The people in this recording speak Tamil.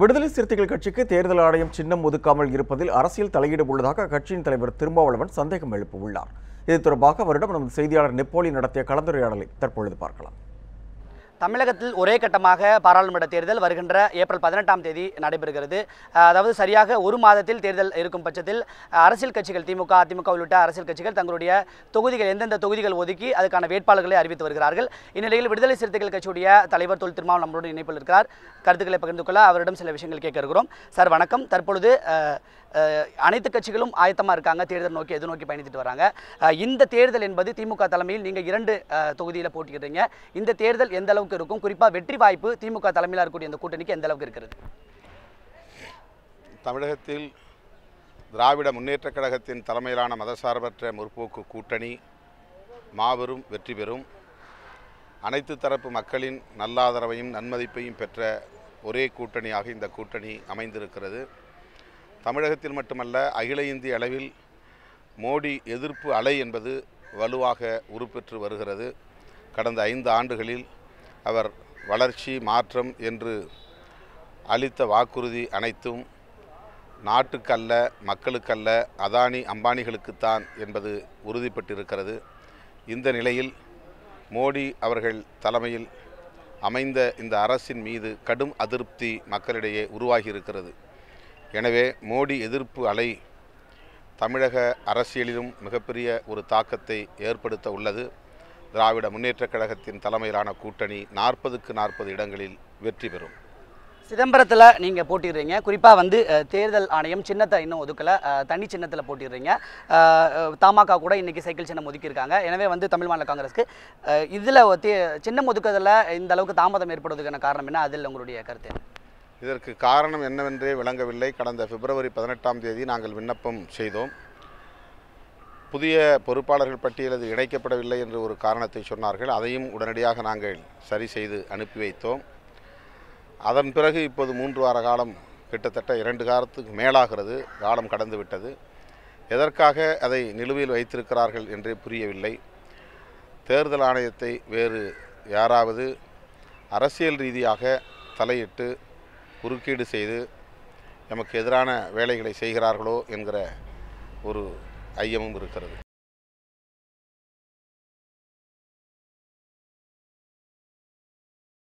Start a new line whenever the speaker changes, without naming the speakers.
விடுதலை சிறுத்தைகள் கட்சிக்கு தேர்தல் ஆணையம் சின்னம் ஒதுக்காமல் இருப்பதில் அரசியல் தலையீடு உள்ளதாக அக்கட்சியின் தலைவர் திருமாவளவன் சந்தேகம் எழுப்பியுள்ளார். இது தொடர்பாக அவரிடம் நமது செய்தியாளர் நெப்போலி நடத்திய கலந்துரையாடலை தற்பொழுது பார்க்கலாம்.
தமிழகத்தில் ஒரே கட்டமாக பாராளுமன்ற தேர்தல் வருகின்ற ஏப்ரல் பதினெட்டாம் தேதி நடைபெறுகிறது. அதாவது சரியாக ஒரு மாதத்தில் தேர்தல் இருக்கும் பட்சத்தில் அரசியல் கட்சிகள் திமுக அதிமுக உள்ளிட்ட அரசியல் கட்சிகள் தங்களுடைய தொகுதிகள் எந்தெந்த தொகுதிகள் ஒதுக்கி அதுக்கான வேட்பாளர்களை அறிவித்து வருகிறார்கள். இந்நிலையில் விடுதலை சிறுத்தைகள் கட்சியுடைய தலைவர் தொல் திருமாவளவன் நம்மளுடன் இணைப்பில் இருக்கிறார். கருத்துக்களை பகிர்ந்து கொள்ள அவரிடம் சில விஷயங்கள் கேட்க இருக்கிறோம். சார் வணக்கம். தற்பொழுது அனைத்து கட்சிகளும் ஆயத்தமாக இருக்காங்க. தேர்தல் நோக்கி எது நோக்கி பயணித்துட்டு வராங்க. இந்த தேர்தல் என்பது திமுக தலைமையில் நீங்கள் இரண்டு தொகுதியில் போட்டிக்கிறீங்க இந்த தேர்தல் எந்த அளவுக்கு இருக்கும். குறிப்பாக வெற்றி வாய்ப்பு திமுக தலைமையில் இருக்கக்கூடிய இந்த கூட்டணிக்கு எந்த அளவுக்கு இருக்கிறது?
தமிழகத்தில் திராவிட முன்னேற்றக் கழகத்தின் தலைமையிலான மதசார்பற்ற முற்போக்கு கூட்டணி மாபெரும் வெற்றி பெறும். அனைத்து தரப்பு மக்களின் நல்லாதரவையும் நன்மதிப்பையும் பெற்ற ஒரே கூட்டணியாக இந்த கூட்டணி அமைந்திருக்கிறது. தமிழகத்தில் மட்டுமல்ல அகில இந்திய அளவில் மோடி எதிர்ப்பு அலை என்பது வலுவாக உருப்பெற்று வருகிறது. கடந்த ஐந்து ஆண்டுகளில் அவர் வளர்ச்சி மாற்றம் என்று அளித்த வாக்குறுதி அனைத்தும் நாட்டுக்கல்ல மக்களுக்கல்ல அதானி அம்பானிகளுக்குத்தான் என்பது உறுதிப்பட்டிருக்கிறது. இந்த நிலையில் மோடி அவர்கள் தலைமையில் அமைந்த இந்த அரசின் மீது கடும் அதிருப்தி மக்களிடையே உருவாகி இருக்கிறது எனவே மோடி எதிர்ப்பு அலை தமிழக அரசியலிலும் மிகப்பெரிய ஒரு தாக்கத்தை ஏற்படுத்த உள்ளது. திராவிட முன்னேற்றக் கழகத்தின் தலைமையிலான கூட்டணி நாற்பதுக்கு நாற்பது இடங்களில் வெற்றி பெறும்.
சிதம்பரத்தில் நீங்கள் போட்டிடுறீங்க குறிப்பாக வந்து தேர்தல் ஆணையம் சின்னத்தை இன்னும் ஒதுக்கலை. தனி சின்னத்தில் போட்டிடுறீங்க தமாக கூட இன்றைக்கி சைக்கிள் சின்னம் ஒதுக்கியிருக்காங்க. எனவே வந்து தமிழ் மாநில காங்கிரஸ்க்கு இதில் சின்னம் ஒதுக்குறதுல இந்த அளவுக்கு தாமதம் ஏற்படுவதற்கான காரணம் என்ன? அதில் உங்களுடைய கருத்து?
இதற்கு காரணம் என்னவென்றே விளங்கவில்லை. கடந்த பிப்ரவரி பதினெட்டாம் தேதி நாங்கள் விண்ணப்பம் செய்தோம். புதிய பொறுப்பாளர்கள் பட்டியல் இணைக்கப்படவில்லை என்று ஒரு காரணத்தை சொன்னார்கள். அதையும் உடனடியாக நாங்கள் சரி செய்து அனுப்பி வைத்தோம். அதன் பிறகு இப்போது மூன்று வார காலம் கிட்டத்தட்ட இரண்டு காலத்துக்கு மேலாகிறது. காலம் கடந்து விட்டது. எதற்காக அதை நிலுவையில் வைத்திருக்கிறார்கள் என்றே புரியவில்லை. தேர்தல் ஆணையத்தை வேறு யாராவது அரசியல் ரீதியாக தலையிட்டு குறுக்கீடு செய்து எமக்கு எதிரான வேலைகளை செய்கிறார்களோ என்கிற ஒரு ஐயமும் இருக்கிறது.